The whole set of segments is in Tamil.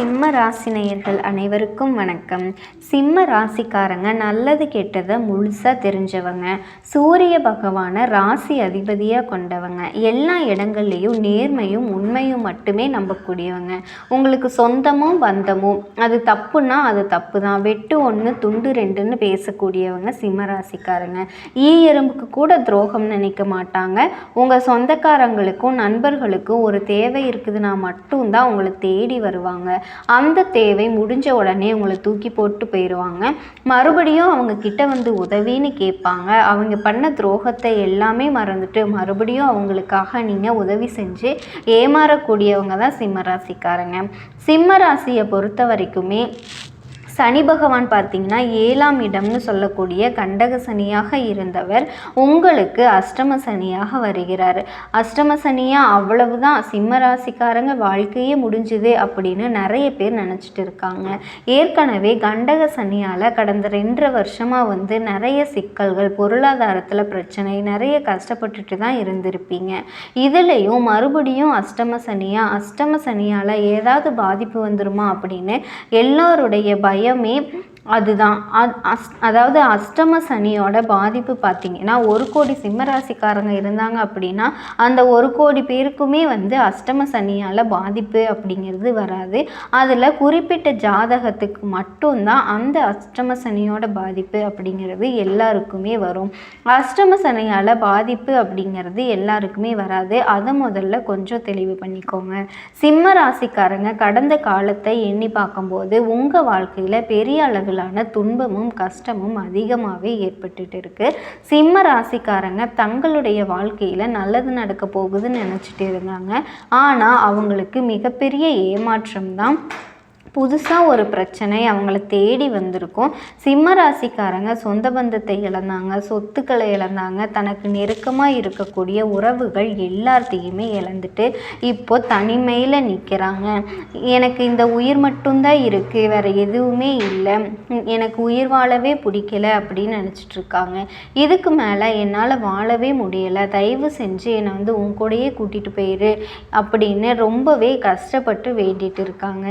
சிம்ம ராசினியர்கள் அனைவருக்கும் வணக்கம். சிம்ம ராசிக்காரங்க நல்லது கெட்டதை முழுசாக தெரிஞ்சவங்க. சூரிய பகவானை ராசி அதிபதியாக கொண்டவங்க. எல்லா இடங்கள்லையும் நேர்மையும் உண்மையும் மட்டுமே நம்பக்கூடியவங்க. உங்களுக்கு சொந்தமும் பந்தமும் அது தப்புன்னா அது தப்பு தான் வெட்டு ஒன்று துண்டு ரெண்டுன்னு பேசக்கூடியவங்க சிம்ம ராசிக்காரங்க. ஈ எறும்புக்கு கூட துரோகம் நினைக்க மாட்டாங்க. உங்கள் சொந்தக்காரங்களுக்கும் நண்பர்களுக்கும் ஒரு தேவை இருக்குதுன்னா மட்டும்தான் உங்களை தேடி வருவாங்க. அந்த தேவை முடிஞ்ச உடனே உங்களை தூக்கி போட்டு போயிடுவாங்க மறுபடியும் அவங்க கிட்ட வந்து உதவின்னு கேட்பாங்க. அவங்க பண்ண துரோகத்தை எல்லாமே மறந்துட்டு மறுபடியும் அவங்களுக்காக நீங்கள் உதவி செஞ்சு ஏமாறக்கூடியவங்க தான் சிம்ம ராசிக்காரங்க. சிம்ம ராசியை பொறுத்த வரைக்குமே சனி பகவான் பார்த்தீங்கன்னா ஏழாம் இடம்னு சொல்லக்கூடிய கண்டக சனியாக இருந்தவர் உங்களுக்கு அஷ்டம சனியாக வருகிறார். அஷ்டம சனியாக அவ்வளவுதான் சிம்ம ராசிக்காரங்க வாழ்க்கையே முடிஞ்சுது அப்படின்னு நிறைய பேர் நினச்சிட்டு இருக்காங்க. ஏற்கனவே கண்டக சனியால் கடந்த ரெண்டரை வருஷமாக வந்து நிறைய சிக்கல்கள் பொருளாதாரத்தில் பிரச்சனை நிறைய கஷ்டப்பட்டுட்டு தான் இருந்திருப்பீங்க. இதுலேயும் மறுபடியும் அஷ்டம சனியாக அஷ்டம சனியால் ஏதாவது பாதிப்பு வந்துருமா அப்படின்னு எல்லோருடைய பயம் में அதுதான். அத் அஸ் அதாவது அஷ்டம சனியோட பாதிப்பு பார்த்தீங்கன்னா ஒரு கோடி சிம்மராசிக்காரங்க இருந்தாங்க அப்படின்னா அந்த ஒரு கோடி பேருக்குமே வந்து அஷ்டம சனியால் பாதிப்பு அப்படிங்கிறது வராது. அதில் குறிப்பிட்ட ஜாதகத்துக்கு மட்டும்தான் அந்த அஷ்டம சனியோட பாதிப்பு அப்படிங்கிறது எல்லாருக்குமே வரும். அஷ்டம சனியால் பாதிப்பு அப்படிங்கிறது எல்லாருக்குமே வராது. அதை முதல்ல கொஞ்சம் தெளிவு பண்ணிக்கோங்க. சிம்ம ராசிக்காரங்க கடந்த காலத்தை எண்ணி பார்க்கும்போது உங்கள் வாழ்க்கையில் பெரிய அளவு அளவிலான துன்பமும் கஷ்டமும் அதிகமாகவே ஏற்பட்டுட்டு இருக்கு சிம்ம ராசிக்காரங்க தங்களுடைய வாழ்க்கையில் நல்லது நடக்க போகுதுன்னு நினச்சிட்டு இருந்தாங்க. ஆனால் அவங்களுக்கு மிகப்பெரிய ஏமாற்றம் தான் புதுசாக ஒரு பிரச்சனை அவங்கள தேடி வந்திருக்கும். சிம்ம ராசிக்காரங்க சொந்த பந்தத்தை இழந்தாங்க சொத்துக்களை இழந்தாங்க தனக்கு நெருக்கமாக இருக்கக்கூடிய உறவுகள் எல்லாத்தையுமே இழந்துட்டு இப்போ தனிமையில் நிற்கிறாங்க எனக்கு இந்த உயிர் மட்டும்தான் இருக்குது வேறு எதுவுமே இல்லை. எனக்கு உயிர் வாழவே பிடிக்கல அப்படின்னு நினச்சிட்டு இருக்காங்க. இதுக்கு மேலே என்னால் வாழவே முடியலை. தயவு செஞ்சு என்னை வந்து உன் கூடயே கூட்டிகிட்டு போயிரு அப்படின்னு ரொம்பவே கஷ்டப்பட்டு வேண்டிகிட்டு இருக்காங்க.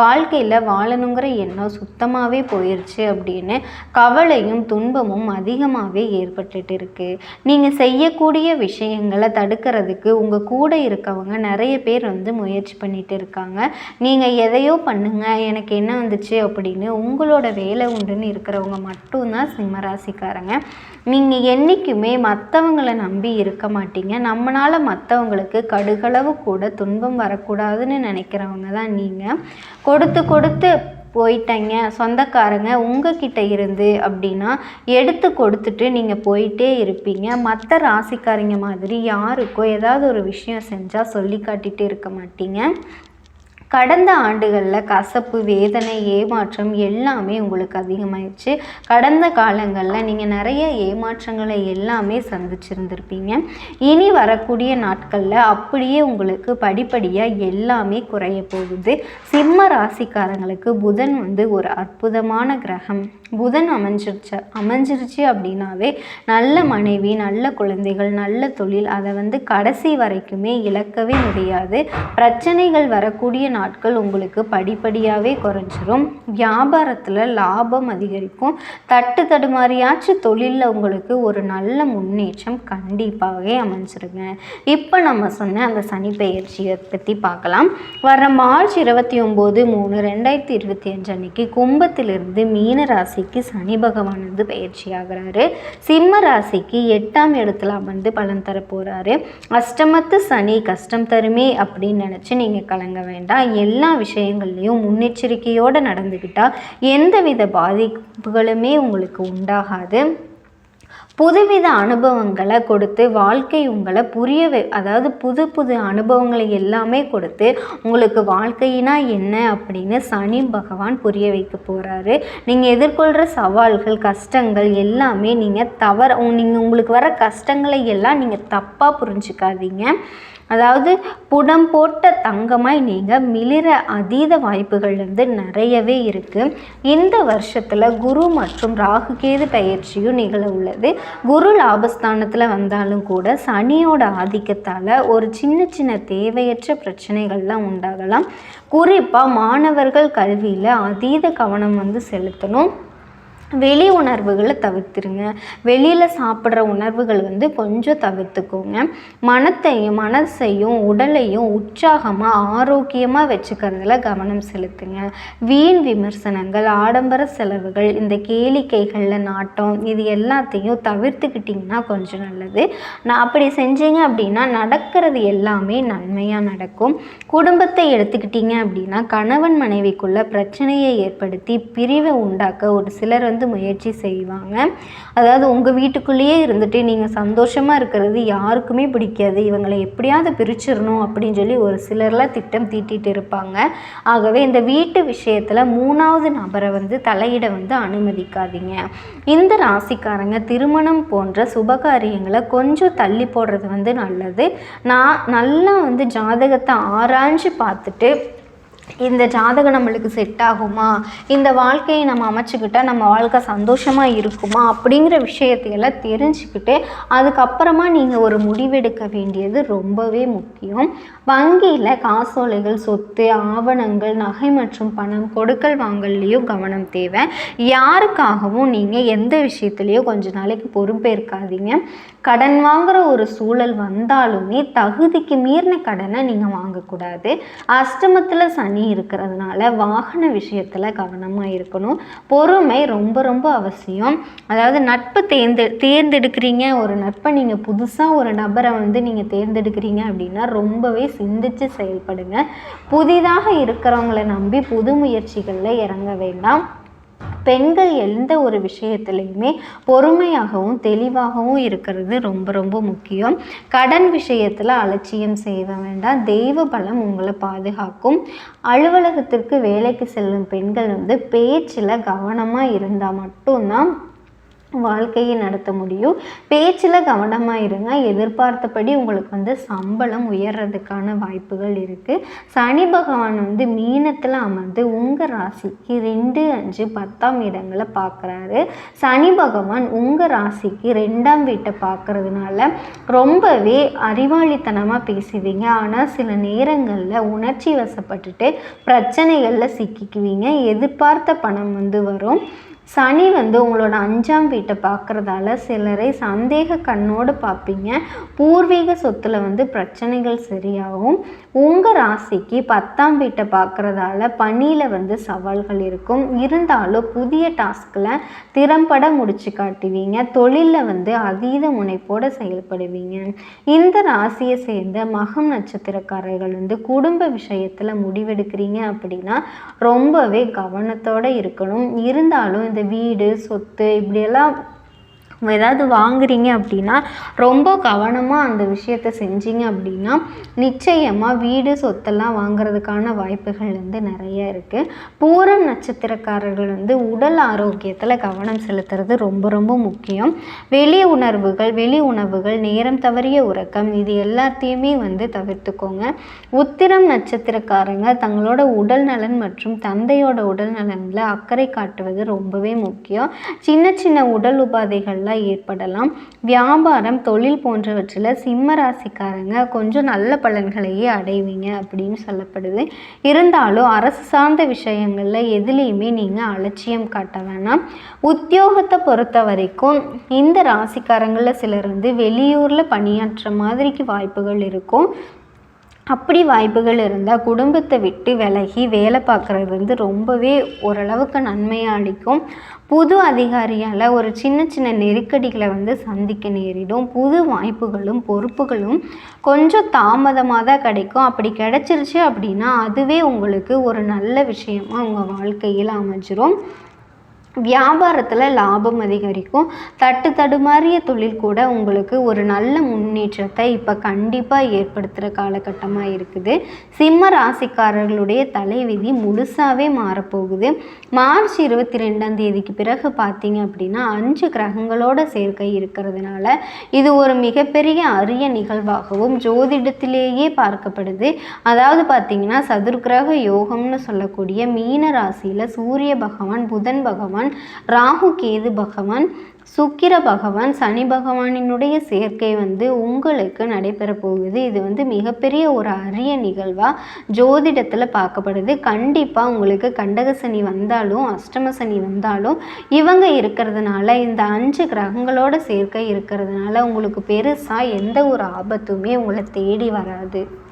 வாழ் வாழ்க்கையில் வாழணுங்கிற எண்ணம் சுத்தமாகவே போயிடுச்சு அப்படின்னு கவலையும் துன்பமும் அதிகமாகவே ஏற்பட்டுட்டு இருக்குது நீங்கள் செய்யக்கூடிய விஷயங்களை தடுக்கிறதுக்கு உங்கள் கூட இருக்கவங்க நிறைய பேர் வந்து முயற்சி பண்ணிட்டு இருக்காங்க. நீங்கள் எதையோ பண்ணுங்க எனக்கு என்ன வந்துச்சு அப்படின்னு உங்களோட வேலை உண்டுன்னு இருக்கிறவங்க மட்டும்தான் சிம்மராசிக்காரங்க நீங்கள் என்றைக்குமே மற்றவங்களை நம்பி இருக்க மாட்டீங்க. நம்மளால் மற்றவங்களுக்கு கடுகளவு கூட துன்பம் வரக்கூடாதுன்னு நினைக்கிறவங்க தான் நீங்கள் கொடுத்து கொடுத்து போயிட்டேங்க. சொந்தக்காரங்க உங்ககிட்ட இருந்து அப்படின்னா எடுத்து கொடுத்துட்டு நீங்கள் போயிட்டே இருப்பீங்க. மற்ற ராசிக்காரங்க மாதிரி யாருக்கோ ஏதாவது ஒரு விஷயம் செஞ்சால் சொல்லி காட்டிகிட்டே இருக்க மாட்டீங்க. கடந்த ஆண்டுகளில் கசப்பு வேதனை ஏமாற்றம் எல்லாமே உங்களுக்கு அதிகமாயிடுச்சு கடந்த காலங்களில் நீங்கள் நிறைய ஏமாற்றங்களை எல்லாமே சந்திச்சிருந்திருப்பீங்க. இனி வரக்கூடிய நாட்களில் அப்படியே உங்களுக்கு படிப்படியாக எல்லாமே குறைய போகுது. சிம்ம ராசிக்காரங்களுக்கு புதன் வந்து ஒரு அற்புதமான கிரகம். புதன் அமைஞ்சிருச்சு அமைஞ்சிருச்சு அப்படின்னாவே நல்ல மனைவி நல்ல குழந்தைகள் நல்ல தொழில் அதை வந்து கடைசி வரைக்குமே இழக்கவே முடியாது. பிரச்சனைகள் வரக்கூடிய நாட்கள் உங்களுக்கு படிப்படியாகவே குறைஞ்சிரும். வியாபாரத்தில் லாபம் அதிகரிக்கும். தட்டு தடுமாறியாச்சும் தொழிலில் உங்களுக்கு ஒரு நல்ல முன்னேற்றம் கண்டிப்பாகவே அமைஞ்சிருங்க. இப்போ நம்ம சொன்ன அந்த சனி பெயர்ச்சியை பற்றி பார்க்கலாம். வர மார்ச் இருபத்தி ஒம்பது மூணு ரெண்டாயிரத்தி இருபத்தி அஞ்சு அன்னைக்கு கும்பத்திலிருந்து மீன ராசிக்கு சனி பகவான் வந்து பயிற்சி ஆகிறாரு. சிம்ம ராசிக்கு எட்டாம் இடத்துல அமர்ந்து பலன் தர போகிறாரு அஷ்டமத்து சனி கஷ்டம் தருமே அப்படின்னு நினச்சி நீங்கள் கலங்க வேண்டாம். எல்லா விஷயங்கள்லையும் முன்னெச்சரிக்கையோடு நடந்துக்கிட்டால் எந்தவித பாதிப்புகளுமே உங்களுக்கு உண்டாகாது. புதுவித அனுபவங்களை கொடுத்து வாழ்க்கை உங்களை புரிய வை அதாவது புது புது அனுபவங்களை எல்லாமே கொடுத்து உங்களுக்கு வாழ்க்கையினா என்ன அப்படின்னு சனி பகவான் புரிய வைக்க போகிறாரு நீங்கள் எதிர்கொள்கிற சவால்கள் கஷ்டங்கள் எல்லாமே நீங்கள் தவற நீங்கள் உங்களுக்கு வர கஷ்டங்களை எல்லாம் நீங்கள் தப்பாக புரிஞ்சுக்காதீங்க. அதாவது புடம் போட்ட தங்கமாய் நீங்கள் மிளிர அதீத வாய்ப்புகள் வந்து நிறையவே இருக்குது இந்த வருஷத்தில் குரு மற்றும் ராகு கேது பயிற்சியும் நிகழ உள்ளது. குரு லாபஸ்தானத்தில் வந்தாலும் கூட சனியோட ஆதிக்கத்தால் ஒரு சின்ன சின்ன தேவையற்ற பிரச்சனைகள்லாம் உண்டாகலாம். குறிப்பாக மாணவர்கள் கல்வியில் அதீத கவனம் வந்து செலுத்தணும். வெளி உணர்வுகளை தவிர்த்துருங்க. வெளியில் சாப்பிட்ற உணர்வுகள் வந்து கொஞ்சம் தவிர்த்துக்கோங்க. மனத்தையும் மனசையும் உடலையும் உற்சாகமாக ஆரோக்கியமாக வச்சுக்கிறதுல கவனம் செலுத்துங்க. வீண் விமர்சனங்கள் ஆடம்பர செலவுகள் இந்த கேளிக்கைகளில் நாட்டம் இது எல்லாத்தையும் தவிர்த்துக்கிட்டிங்கன்னா கொஞ்சம் நல்லது. நான் அப்படி செஞ்சீங்க அப்படின்னா நடக்கிறது எல்லாமே நன்மையாக நடக்கும். குடும்பத்தை எடுத்துக்கிட்டிங்க அப்படின்னா கணவன் மனைவிக்குள்ள பிரச்சனையை ஏற்படுத்தி பிரிவை உண்டாக்க ஒரு சிலர் தொடர்ந்து முயற்சி செய்வாங்க. அதாவது உங்கள் வீட்டுக்குள்ளேயே இருந்துட்டு நீங்கள் சந்தோஷமாக இருக்கிறது யாருக்குமே பிடிக்காது. இவங்களை எப்படியாவது பிரிச்சிடணும் அப்படின்னு சொல்லி ஒரு சிலர்லாம் திட்டம் தீட்டிட்டு இருப்பாங்க. ஆகவே இந்த வீட்டு விஷயத்தில் மூணாவது நபரை வந்து தலையிட வந்து அனுமதிக்காதீங்க. இந்த ராசிக்காரங்க திருமணம் போன்ற சுபகாரியங்களை கொஞ்சம் தள்ளி போடுறது வந்து நல்லது. நான் நல்லா வந்து ஜாதகத்தை ஆராய்ஞ்சு பார்த்துட்டு இந்த ஜாதகம் நம்மளுக்கு செட் ஆகுமா? இந்த வாழ்க்கையை நம்ம அமைச்சுக்கிட்டால் நம்ம வாழ்க்கை சந்தோஷமாக இருக்குமா? அப்படிங்கிற விஷயத்தையெல்லாம் தெரிஞ்சுக்கிட்டு அதுக்கப்புறமா நீங்கள் ஒரு முடிவெடுக்க வேண்டியது ரொம்பவே முக்கியம். வங்கியில் காசோலைகள் சொத்து ஆவணங்கள் நகை மற்றும் பணம் கொடுக்கல் வாங்கல்லையும் கவனம் தேவை. யாருக்காகவும் நீங்கள் எந்த விஷயத்துலையும் கொஞ்ச நாளைக்கு பொறுப்பேற்காதீங்க. கடன் வாங்குற ஒரு சூழல் வந்தாலுமே தகுதிக்கு மீறின கடனை நீங்கள் வாங்கக்கூடாது. அஷ்டமத்தில் சனி இருக்கிறதுனால வாகன விஷயத்தில் கவனமாக இருக்கணும். பொறுமை ரொம்ப ரொம்ப அவசியம். அதாவது நட்பு தேர்ந்து தேர்ந்தெடுக்கிறீங்க. ஒரு நட்பை நீங்கள் புதுசாக ஒரு நபரை வந்து நீங்கள் தேர்ந்தெடுக்கிறீங்க அப்படின்னா ரொம்பவே சிந்திச்சு செயல்படுங்க. புதிதாக இருக்கிறவங்களை நம்பி புது முயற்சிகளில் இறங்க வேண்டாம். பெண்கள் எந்த ஒரு விஷயத்துலையுமே பொறுமையாகவும் தெளிவாகவும் இருக்கிறது ரொம்ப ரொம்ப முக்கியம். கடன் விஷயத்தில் அலட்சியம் செய்ய வேண்டாம். தெய்வ பலம் உங்களை பாதுகாக்கும். அலுவலகத்திற்கு வேலைக்கு செல்லும் பெண்கள் வந்து பேச்சில் கவனமாக இருந்தால் மட்டும்தான் வாழ்க்கையை நடத்த முடியும். பேச்சில் கவனமாக இருங்க. எதிர்பார்த்தபடி உங்களுக்கு வந்து சம்பளம் உயர்றதுக்கான வாய்ப்புகள் இருக்குது சனி பகவான் வந்து மீனத்தில் அமர்ந்து உங்கள் ராசிக்கு ரெண்டு அஞ்சு பத்தாம் இடங்களை பார்க்குறாரு சனி பகவான் உங்கள் ராசிக்கு ரெண்டாம் வீட்டை பார்க்குறதுனால ரொம்பவே அறிவாளித்தனமாக பேசுவீங்க. ஆனால் சில நேரங்களில் உணர்ச்சி வசப்பட்டுட்டு பிரச்சனைகளில் சிக்கிக்குவீங்க. எதிர்பார்த்த பணம் வந்து வரும். சனி வந்து உங்களோட அஞ்சாம் வீட்டை பார்க்குறதால சிலரை சந்தேக கண்ணோடு பார்ப்பீங்க. பூர்வீக சொத்தில் வந்து பிரச்சனைகள் சரியாகும். உங்கள் ராசிக்கு பத்தாம் வீட்டை பார்க்குறதால பணியில் வந்து சவால்கள் இருக்கும். இருந்தாலும் புதிய டாஸ்கில் திறம்பட முடிச்சு காட்டுவீங்க. தொழிலில் வந்து அதீத முனைப்போடு செயல்படுவீங்க. இந்த ராசியை சேர்ந்த மகம் நட்சத்திரக்காரர்கள் வந்து குடும்ப விஷயத்தில் முடிவெடுக்கிறீங்க அப்படின்னா ரொம்பவே கவனத்தோடு இருக்கணும். இருந்தாலும் இந்த வீடு சொத்து இப்படியெல்லாம் ஏதாவது வாங்குறீங்க அப்படின்னா ரொம்ப கவனமாக அந்த விஷயத்த செஞ்சீங்க அப்படின்னா நிச்சயமாக வீடு சொத்தெல்லாம் வாங்குறதுக்கான வாய்ப்புகள் வந்து நிறைய இருக்குது பூரம் நட்சத்திரக்காரர்கள் வந்து உடல் ஆரோக்கியத்தில் கவனம் செலுத்துறது ரொம்ப ரொம்ப முக்கியம். வெளி உணர்வுகள் வெளி உணவுகள் நேரம் தவறிய உறக்கம் இது எல்லாத்தையுமே வந்து தவிர்த்துக்கோங்க. உத்திரம் நட்சத்திரக்காரங்க தங்களோட உடல் நலன் மற்றும் தந்தையோட உடல் நலனில் அக்கறை காட்டுவது ரொம்பவே முக்கியம். சின்ன சின்ன உடல் உபாதைகள்லாம் ஏற்படலாம். வியாபாரம் தொழில் போன்றவற்றில் சிம்ம ராசிக்காரங்க கொஞ்சம் நல்ல பலன்களையே அடைவீங்க அப்படின்னு சொல்லப்படுது. இருந்தாலும் அரசு சார்ந்த விஷயங்களில் எதுலேயுமே நீங்கள் அலட்சியம் காட்ட வேணாம். உத்தியோகத்தை பொறுத்த வரைக்கும் இந்த ராசிக்காரங்களில் சிலர் வந்து வெளியூரில் பணியாற்ற மாதிரிக்கு வாய்ப்புகள் இருக்கும். அப்படி வாய்ப்புகள் இருந்தால் குடும்பத்தை விட்டு விலகி வேலை பார்க்குறது வந்து ரொம்பவே ஓரளவுக்கு நன்மையாக அளிக்கும். புது அதிகாரியால் ஒரு சின்ன சின்ன நெருக்கடிகளை வந்து சந்திக்க நேரிடும். புது வாய்ப்புகளும் பொறுப்புகளும் கொஞ்சம் தாமதமாக தான் கிடைக்கும். அப்படி கிடச்சிருச்சு அப்படின்னா அதுவே உங்களுக்கு ஒரு நல்ல விஷயமாக உங்கள் வாழ்க்கையில் அமைஞ்சிரும். வியாபாரத்தில் லாபம் அதிகரிக்கும். தட்டு தடுமாறிய தொழில் கூட உங்களுக்கு ஒரு நல்ல முன்னேற்றத்தை இப்போ கண்டிப்பாக ஏற்படுத்துகிற காலகட்டமாக இருக்குது. சிம்ம ராசிக்காரர்களுடைய தலைவிதி முழுசாகவே மாறப்போகுது. மார்ச் இருபத்தி ரெண்டாம் தேதிக்கு பிறகு பார்த்தீங்க அப்படின்னா அஞ்சு கிரகங்களோட சேர்க்கை இருக்கிறதுனால இது ஒரு மிகப்பெரிய அரிய நிகழ்வாகவும் ஜோதிடத்திலேயே பார்க்கப்படுது. அதாவது பார்த்தீங்கன்னா சதுர்கிரக யோகம்னு சொல்லக்கூடிய மீன ராசியில் சூரிய பகவான் புதன் பகவான் பகவான் ராகு கேது பகவான் சுக்கிர பகவான் சனி பகவானினுடைய சேர்க்கை வந்து உங்களுக்கு நடைபெற போகுது. இது வந்து மிகப்பெரிய ஒரு அரிய நிகழ்வாக ஜோதிடத்தில் பார்க்கப்படுது. கண்டிப்பாக உங்களுக்கு கண்டக சனி வந்தாலும் அஷ்டம சனி வந்தாலும் இவங்க இருக்கிறதுனால இந்த அஞ்சு கிரகங்களோட சேர்க்கை இருக்கிறதுனால உங்களுக்கு பெருசாக எந்த ஒரு ஆபத்துமே உங்களை தேடி வராது.